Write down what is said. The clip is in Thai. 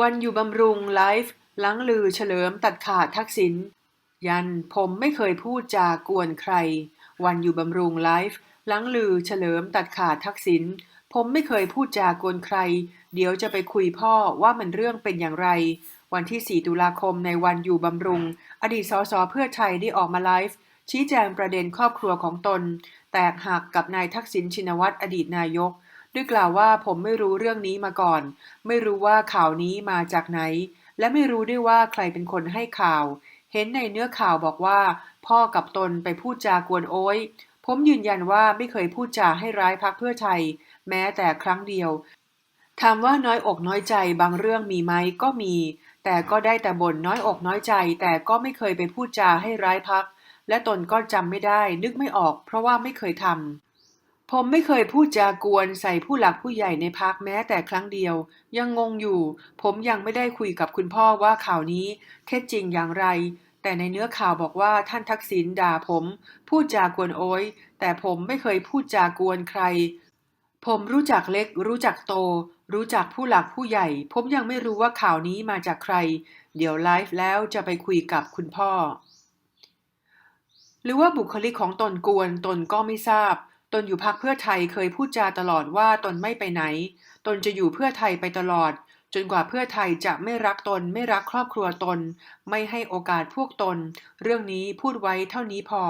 วันอยู่บำรุงไลฟ์หลังลือเฉลิมตัดขาดทักษิณยันผมไม่เคยพูดจากวนใคร วันอยู่บำรุงไลฟ์หลังลือเฉลิมตัดขาดทักษิณผมไม่เคยพูดจากวนใคร เดี๋ยวจะไปคุยพ่อว่ามันเรื่องเป็นอย่างไร วันที่ 4 ตุลาคมในวันอยู่บำรุง อดีตสสเพื่อไทยได้ออกมาไลฟ์ชี้แจงประเด็นครอบครัวของตน แตกหักกับนายทักษิณชินวัตรอดีตนายก ด้วยกล่าวว่าผมไม่รู้เรื่องนี้มาก่อน ไม่รู้ว่าข่าวนี้มาจากไหน และไม่รู้ด้วยว่าใครเป็นคนให้ข่าว เห็นในเนื้อข่าวบอกว่า พ่อกับตนไปพูดจากวนโอ้ยผมยืนยันว่าไม่เคยพูดจาให้ร้ายพักเพื่อไทย แม้แต่ครั้งเดียวถามว่าน้อยอกน้อยใจบางเรื่องมีไหมก็มี แต่ก็ได้แต่บ่นน้อยอกน้อยใจ แต่ก็ไม่เคยไปพูดจาให้ร้ายพัก และตนก็จำไม่ได้ นึกไม่ออก เพราะว่าไม่เคยทำ ผมไม่เคยพูดจากวนใส่ผู้หลักผู้ใหญ่ในพักแม้แต่ครั้งเดียว ยังงงอยู่ ผมยังไม่ได้คุยกับคุณพ่อว่าข่าวนี้เท็จจริงอย่างไร แต่ในเนื้อข่าวบอกว่าท่านทักษิณด่าผม พูดจากวนโอ้ยแต่ผมไม่เคยพูดจากวนใคร ผมรู้จักเล็ก รู้จักโต รู้จักผู้หลักผู้ใหญ่ ผมยังไม่รู้ว่าข่าวนี้มาจากใคร เดี๋ยวไลฟ์แล้วจะไปคุยกับคุณพ่อ หรือว่าบุคลิกของตนกวนตนก็ไม่ทราบ ตนอยู่พักเพื่อไทยเคยพูดจาตลอดว่าตนไม่ไปไหน ตนจะอยู่เพื่อไทยไปตลอด จนกว่าเพื่อไทยจะไม่รักตน ไม่รักครอบครัวตน ไม่ให้โอกาสพวกตน เรื่องนี้พูดไว้เท่านี้พอ